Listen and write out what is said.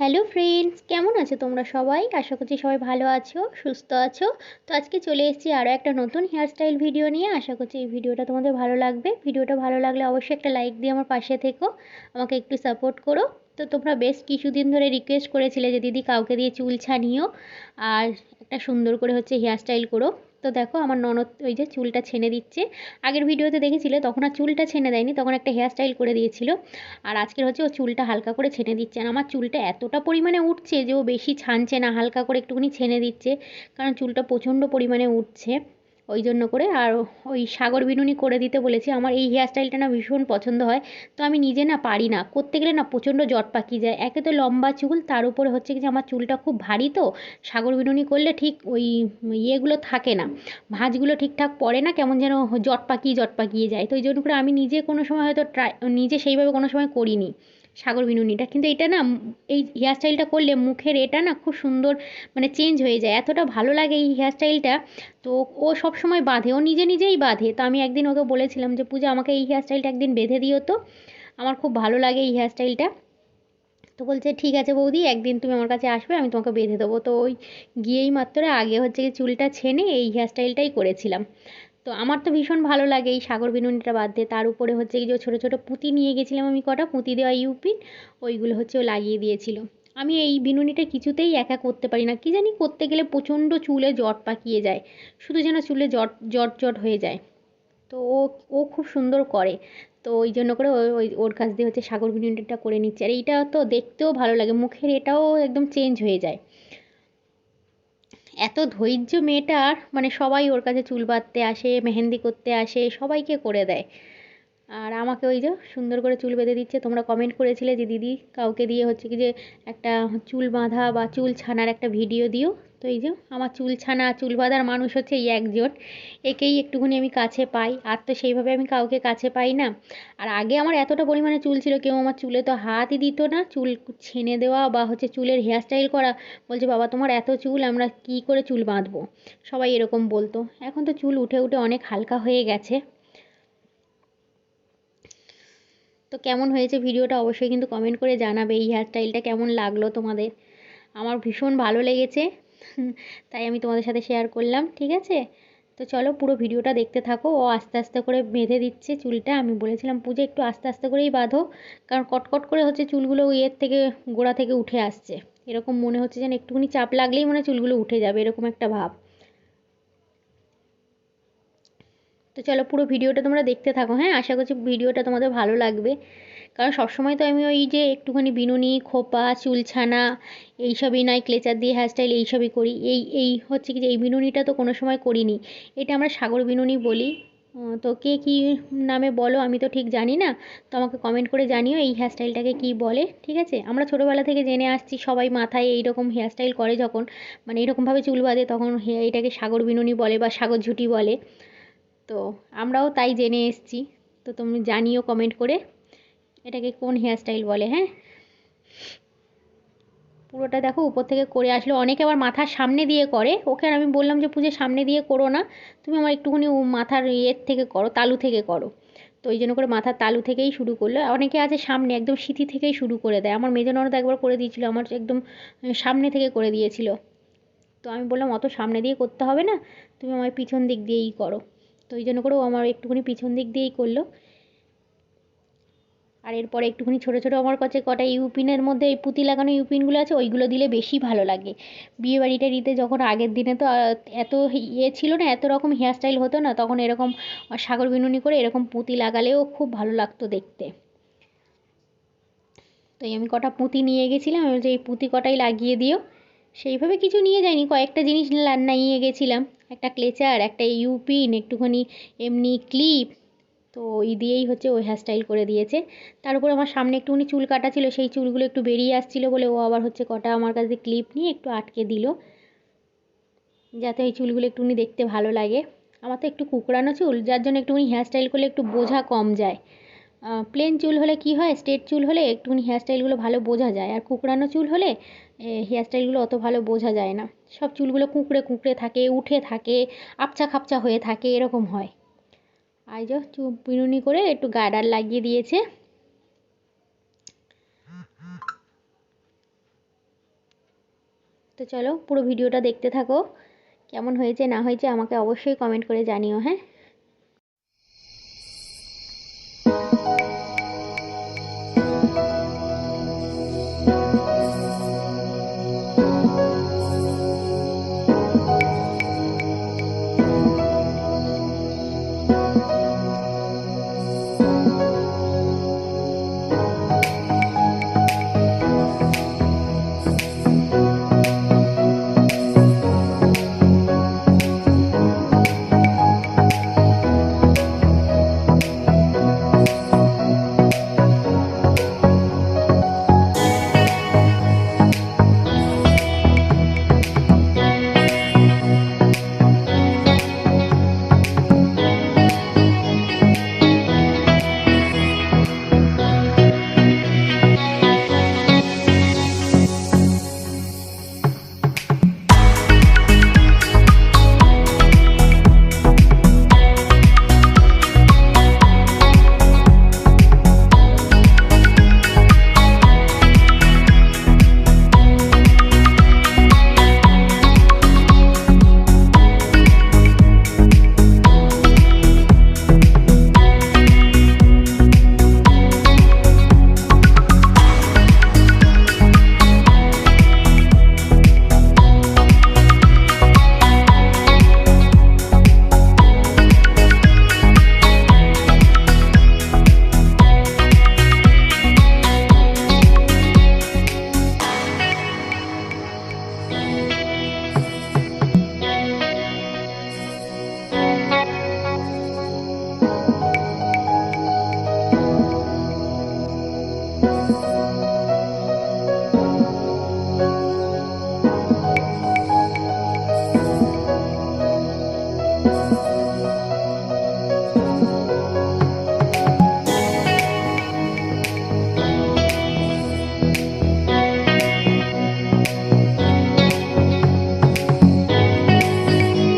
Hello friends কেমন আছো তোমরা সবাই? আশা করছি সবাই ভালো আছো, সুস্থ আছো। তো আজকে চলে এসেছি আরও একটা নতুন হেয়ারস্টাইল ভিডিও নিয়ে। আশা করছি এই ভিডিওটা তোমাদের ভালো লাগবে। ভিডিওটা ভালো লাগলে অবশ্যই একটা লাইক দিয়ে আমার পাশে থেকো। আমাকে একটু সাপোর্ট করো। তো তোমরা বেশ কিছুদিন ধরে রিকোয়েস্ট করেছিলে যে দিদি কাউকে দিয়ে চুল ছানিও, আর একটা সুন্দর করে হচ্ছে হেয়ারস্টাইল করো। তো দেখো আমার ননদ ওই যে চুলটা ছেনে দিচ্ছে। আগের ভিডিওতে দেখেছিলে, তখন আর চুলটা ছেনে দেয়নি, তখন একটা হেয়ার স্টাইল করে দিয়েছিল। আর আজকের হচ্ছে ও চুলটা হালকা করে ছেনে দিচ্ছে। আর আমার চুলটা এতটা পরিমাণে উঠছে যে ও বেশি ছানছে না, হালকা করে একটুখানি ছেনে দিচ্ছে। কারণ চুলটা প্রচণ্ড পরিমাণে উঠছে। ওই জন্য করে। আর ওই সাগর বিনুনি করে দিতে বলেছি, আমার এই হেয়ার স্টাইলটা না ভীষণ পছন্দ হয়। তো আমি নিজে না পারি না। করতে গেলে না প্রচণ্ড জট পাকিয়ে যায়। একে তো লম্বা চুল, তার উপরে হচ্ছে কি যে আমার চুলটা খুব ভারী তো। সাগর বিনুনি করলে ঠিক ওই ইয়েগুলো থাকে না। ভাঁজগুলো ঠিকঠাক পড়ে না, কেমন যেন জট পাকিয়ে জট পাকিয়ে যায়। তো ওই জন্য করে আমি নিজে কোনো সময় হয়তো ট্রাই নিজে সেইভাবে কোনো সময় করিনি। সাগর বিনুনিটা। কিন্তু এটা না, এই হেয়ার স্টাইলটা করলে মুখের এটা না খুব সুন্দর মানে চেঞ্জ হয়ে যায়। এতটা ভালো লাগে এই হেয়ার স্টাইলটা তো ও সব সময় বাঁধে, ও নিজে নিজেই বাঁধে। তো আমি একদিন ওকে বলেছিলাম যে, পূজা, আমাকে এই হেয়ার স্টাইলটা একদিন বেঁধে দিও তো। আমার খুব ভালো লাগে এই হেয়ার স্টাইলটা তো বলছে, ঠিক আছে বৌদি, একদিন তুমি আমার কাছে আসবে, আমি তোমাকে বেঁধে দেবো। তো ওই গিয়েই মাত্র আগে হচ্ছে চুলটা ছেনে এই হেয়ার স্টাইলটাই করেছিলাম। তো আমার তো ভীষণ ভালো লাগে এই সাগর বিনুনিটা বাদ দিয়ে। তার উপরে হচ্ছে যে ছোটো ছোটো পুঁতি নিয়ে গেছিলাম আমি কটা, পুঁতি দেওয়া ইউপিন, ওইগুলো হচ্ছে ও লাগিয়ে দিয়েছিল। আমি এই বিনুনিটা কিছুতেই একা করতে পারি না। কী জানি করতে গেলে প্রচণ্ড চুলে জট পাকিয়ে যায়। শুধু যেন চুলে জট জট জট হয়ে যায়। তো ও ও খুব সুন্দর করে। তো ওই জন্য করে ওই ওর কাছ দিয়ে হচ্ছে সাগর বিনুনিটা করে নিচ্ছে। আর এইটা তো দেখতেও ভালো লাগে। মুখের এটাও একদম চেঞ্জ হয়ে যায়। এত ধৈর্য মেয়েটার মানে সবাই ওর কাছে চুল বাঁধতে আসে, মেহেন্দি করতে আসে, সবাইকে করে দেয়। আর আমাকে ওই যে সুন্দর করে চুল বেঁধে দিচ্ছে, তোমরা কমেন্ট করেছিলে যে, দিদি, কাউকে দিয়ে হচ্ছে কি যে একটা চুল বাঁধা বা চুল ছানার একটা ভিডিও দিও। তো এই যে আমার চুল ছানা, চুল বাঁধার মানুষ হচ্ছে এই একজন। একেই একটুখানি আমি কাছে পাই। আর তো সেইভাবে আমি কাউকে কাছে পাই না। আর আগে আমার এতটা পরিমাণে চুল ছিল, কেউ আমার চুলে তো হাতই দিত না। চুল ছেনে দেওয়া বা হচ্ছে চুলের হেয়ারস্টাইল করা। বলছে, বাবা, তোমার এত চুল, আমরা কি করে চুল বাঁধবো? সবাই এরকম বলতো। এখন তো চুল উঠে উঠে অনেক হালকা হয়ে গেছে। তো কেমন হয়েছে ভিডিওটা অবশ্যই কিন্তু কমেন্ট করে জানাবে। এই হেয়ার স্টাইলটা কেমন লাগল তোমাদের? আমার ভীষণ ভালো লেগেছে। তাই আমি তোমাদের সাথে শেয়ার করলাম, ঠিক আছে? তো চলো পুরো ভিডিওটা দেখতে থাকো। ও আস্তে আস্তে করে বেঁধে দিচ্ছে চুলটা। আমি বলেছিলাম, পুজো, একটু আস্তে আস্তে করেই বাঁধো। কারণ কটকট করে হচ্ছে চুলগুলো ইয়ের থেকে, গোড়া থেকে উঠে আসছে। এরকম মনে হচ্ছে যেন একটুখানি চাপ লাগলেই মনে চুলগুলো উঠে যাবে, এরকম একটা ভাব। তো চলো পুরো ভিডিওটা তোমরা দেখতে থাকো। হ্যাঁ আশা করছি ভিডিওটা তোমাদের ভালো লাগবে। কারণ সবসময় তো আমি ওই যে একটুখানি বিনুনি, খোপা, চুলছানা এইসবই নয় ক্লেচার দিয়ে হেয়ারস্টাইল এইসবই করি। এই এই হচ্ছে কি যে এই বিনুনিটা তো কোনো সময় করিনি। এটা আমরা সাগর বিনুনি বলি। তো কে কী নামে বলো আমি তো ঠিক জানি না। তো আমাকে কমেন্ট করে জানিও এই হেয়ারস্টাইলটাকে কী বলে, ঠিক আছে? আমরা ছোটোবেলা থেকে জেনে আসছি, সবাই মাথায় এইরকম হেয়ারস্টাইল করে যখন মানে এরকমভাবে চুল বাঁধে তখন এটাকে সাগর বিনুনি বলে বা সাগর ঝুঁটি বলে। তো আমরাও তাই জেনে এসছি। তো তুমি জানিও কমেন্ট করে। এটাকে কোন হেয়ারস্টাইল বলে হ্যাঁ? পুরোটা দেখো, উপর থেকে করে আসলে। অনেকে আবার মাথার সামনে দিয়ে করে। ওকে আর আমি বললাম যে, পুজো সামনে দিয়ে করো না। তুমি আমার একটুখানি মাথার ইয়ের থেকে করো, তালু থেকে করো। তো ওই জন্য করে মাথার তালু থেকেই শুরু করল। অনেকে আছে সামনে, একদম সিঁথি থেকেই শুরু করে দেয়। আমার মেজো একবার করে দিয়েছিল, আমার একদম সামনে থেকে করে দিয়েছিল। তো আমি বললাম, অত সামনে দিয়ে করতে হবে না। তুমি আমার পিছন দিক দিয়েই করো। তো ওই জন্য করে ও আমার একটুখানি পিছন দিক দিয়েই করল। আর এরপরে একটুখানি ছোটো ছোটো আমার কাছে কটা ইউপিনের মধ্যে এই পুঁতি লাগানো ইউপিনগুলো আছে, ওইগুলো দিলে বেশি ভালো লাগে। বিয়ে বাড়িটা দিতে যখন আগের দিনে তো এত ইয়ে ছিল না, এত রকম হেয়ারস্টাইল হতো না, তখন এরকম সাগর বিনুনি করে এরকম পুঁতি লাগালেও খুব ভালো লাগতো দেখতে। তাই আমি কটা পুঁতি নিয়ে গেছিলাম আমি বলছি এই পুঁতি কটাই লাগিয়ে দিও। সেইভাবে কিছু নিয়ে যাইনি, কয়েকটা জিনিস নিয়ে গেছিলাম। একটা ক্লেচার একটা ইউপিন একটুখানি এমনি ক্লিপ তো ওই দিয়েই হচ্ছে ওই হেয়ারস্টাইল করে দিয়েছে। তার উপর আমার সামনে একটুখানি চুল কাটা ছিল, সেই চুলগুলো একটু বেরিয়ে আসছিল বলে ও আবার হচ্ছে কটা আমার কাছে ক্লিপ নিয়ে একটু আটকে দিল। যাতে ওই চুলগুলো একটুখানি দেখতে ভালো লাগে। আমার তো একটু কুকড়ানো চুল, যার জন্য একটুখানি হেয়ারস্টাইল করলে একটু বোঝা কম যায়। প্লেন চুল হলে কি হয় স্ট্রেট চুল হলে একটুখানি হেয়ারস্টাইলগুলো ভালো বোঝা যায়। আর কুকড়ানো চুল হলে হেয়ারস্টাইলগুলো অত ভালো বোঝা যায় না। সব চুলগুলো কুঁকড়ে কুঁকড়ে থাকে, উঠে থাকে আপচা খাপচা হয়ে থাকে, এরকম হয়। আর যো পিরুনি করে একটু গার্ডার লাগিয়ে দিয়েছে। তো চলো পুরো ভিডিওটা দেখতে থাকো। কেমন হয়েছে, না হয়েছে আমাকে অবশ্যই কমেন্ট করে জানিও হ্যাঁ?